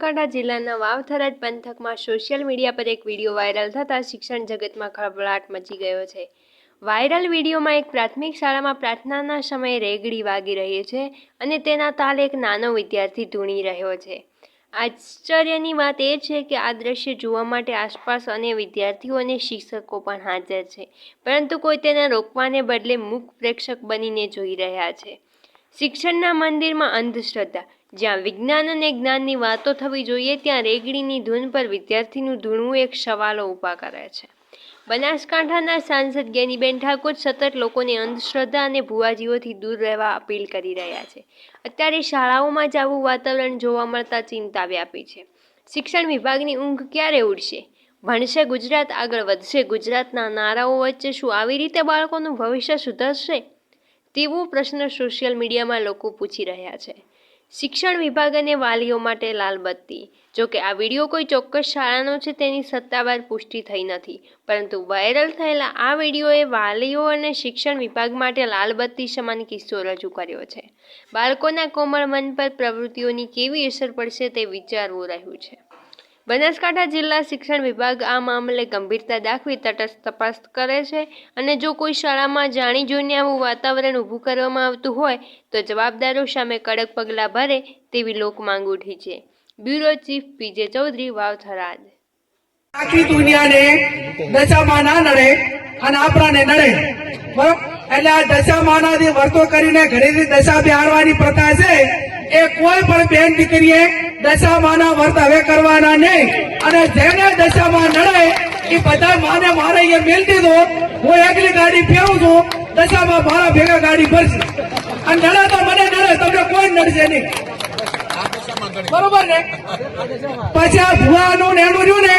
બનાસકાંઠા જિલ્લાના વાવથરાજ પંથકમાં social media પર એક વીડિયો વાયરલ થતાં શિક્ષણ જગતમાં ખળભળાટ મચી ગયો છે. વાયરલ વિડીયોમાં એક પ્રાથમિક શાળામાં પ્રાર્થનાના સમયે રેગડી વાગી રહી છે અને તેના તાલે એક નાનો વિદ્યાર્થી ધૂણી રહ્યો છે. આશ્ચર્યની વાત એ છે કે આ દ્રશ્ય જોવા માટે આસપાસ અને વિદ્યાર્થીઓ અને શિક્ષકો પણ હાજર છે, પરંતુ કોઈ તેને રોકવાને બદલે મૂક પ્રેક્ષક બનીને જોઈ રહ્યા છે. શિક્ષણના મંદિરમાં અંધશ્રદ્ધા જ્યાં વિજ્ઞાન અને જ્ઞાનની વાતો થવી જોઈએ, ત્યાં રેગડીની ધૂન પર વિદ્યાર્થીનું ધૂણવું એક સવાલો ઊભા કરે છે. બનાસકાંઠાના સાંસદ જ્ઞાનીબેન ઠાકોર સતત લોકોને અંધશ્રદ્ધા અને ભુવાજીઓથી દૂર રહેવા અપીલ કરી રહ્યા છે. અત્યારે શાળાઓમાં જ આવું વાતાવરણ જોવા મળતા ચિંતા વ્યાપી છે. શિક્ષણ વિભાગની ઊંઘ ક્યારે ઉડશે? ભણશે ગુજરાત, આગળ વધશે ગુજરાતના નારાઓ વચ્ચે શું આવી રીતે બાળકોનું ભવિષ્ય સુધરશે? તેવો પ્રશ્ન સોશિયલ મીડિયામાં લોકો પૂછી રહ્યા છે. શિક્ષણ વિભાગ અને વાલીઓ માટે લાલબત્તી. જો કે આ વીડિયો કોઈ ચોક્કસ શાળાનો છે તેની સત્તાવાર પુષ્ટિ થઈ નથી. પરંતુ વાયરલ થયેલા આ વિડીયોએ વાલીઓ અને શિક્ષણ વિભાગ માટે લાલબત્તી સમાન કિસ્સો રજૂ કર્યો છે. બાળકોના કોમળ મન પર પ્રવૃત્તિઓની કેવી અસર પડશે તે વિચારવું રહ્યું છે. બનાસકાંઠા જિલ્લા શિક્ષણ વિભાગ આ મામલે ગંભીરતા દાખવી તટસ્થ તપાસ કરે છે અને જો કોઈ શાળામાં જાણી જોઈને આવું વાતાવરણ ઊભું કરવામાં આવતું હોય તો જવાબદારો સામે કડક પગલાં ભરે તેવી લોક માંગ ઉઠી છે. Bureau chief PJ Chaudhary, Vavtharad. આખી દુનિયાને દશામાં ના નડે અને આપણાને નડે. એટલે આ દશામાનાથી કરીને ઘરેથી દશા બિહારવાની પ્રથા છે. એ કોઈ પણ બેન દીકરીએ દશામાના વર્ત હવે કરવાના નહીં. અને જેને દશામાં નડે, એ બધા માને મારે અહીંયા મેલ દીધો હું એકલી ગાડી ફેરું છું, દશામાં મારા ભેગા ગાડી ભરશે. અને નડે તો મને નડે, તમને કોઈ નડશે નહીં. બરોબર ને? પછી આ ભુવાનું ને એનું રહ્યું ને,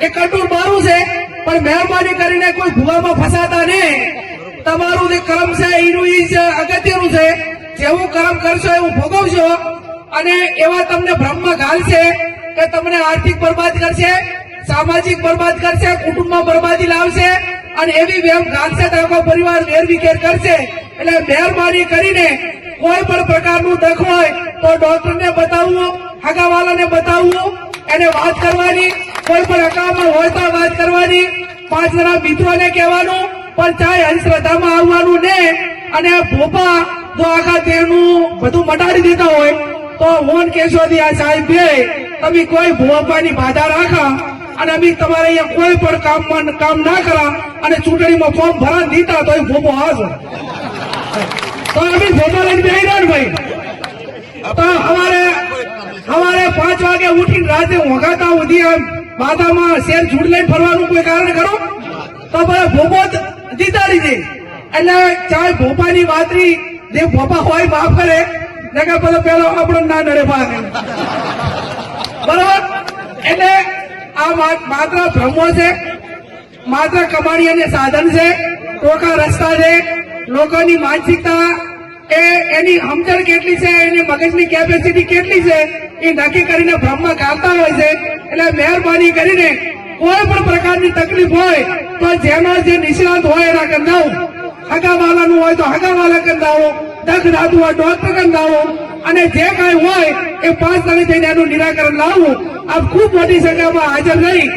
એ કંટ્રોલ મારું છે, પણ મહેરબાની કરીને કોઈ ભુવામાં ફસાતા નહીં. તમારું જે કર્મ છે, એનું જ અગત્યનું છે. જેવું કર્મ કરશો, એવું ભોગવશો, અને એવા તમને ઘાલશે કે તમને આર્થિક બરબાદ કરશે, સામાજિક બરબાદ કરશે, કુટુંબમાં બરબાદી લાવશે અને એવી વેમ ઘાલશે આખો પરિવાર વેરવિખેર કરશે. એટલે મહેરબાની કરીને કોઈ પણ પ્રકારનું દખ હોય તો ડોક્ટરને બતાવવું હગાવાલાને બતાવવું એને વાત કરવાની, કોઈ પણ હકામાં હોય તો વાત કરવાની. પાંચ જણા મિત્રોને કહેવાનું, પણ ચાહે અંધશ્રદ્ધામાં આવવાનું ને. અને ભોપા જો આખા તેનું બધું મટાડી દેતા હોય તો મોન કેશોદી આ સાહેબ બે, તમે કોઈ ભૂવાપાની બાધા રાખા? અને અમે તમારે અહીંયા કોઈ પણ કામમાં કામ ના કરા અને ચૂંટણીમાં ફોર્મ ભરા દીધા તો એ ભોપો હાજર તો અમે ભોપા લઈને બેહી રહ્યા ભાઈ. તો અમારે અમારે પાંચ વાગે ઉઠીને રાતે વગાતા સુધી આમ બાધામાં શેર ઝૂડ લઈને ફરવાનું કોઈ કારણ કરો તો બધા ભોપો જ જીતાડી દે. એટલે ચાહે ભોપાની વાતરી જે ભોપા હોય માફ કરે. નકર પેલો પેલો આપણો ના નડે ભાગ. બરોબર? એટલે આ વાત માત્ર ભ્રમો છે, માત્ર કમાણી અને સાધન છે, ટોકા રસ્તા છે, લોકોની માનસિકતા એ એની સમજણ કેટલી છે, એની મગજની કેપેસિટી કેટલી છે, એ નક્કી કરીને ભ્રમમાં ગાતા હોય છે. એટલે મહેરબાની કરીને કોઈ પણ પ્રકારની તકલીફ હોય, તો જેનો જે નિષ્ણાંત હોય એના કંદાઓ હગાવાલાનું હોય તો હગાવાલા કંદાવો દખ દાદુ હોય ડોક્ટર લાવો. અને જે કાંઈ હોય એ પાંચ તારીખ એનું નિરાકરણ લાવવું આપ ખૂબ મોટી સંખ્યામાં હાજર રહી.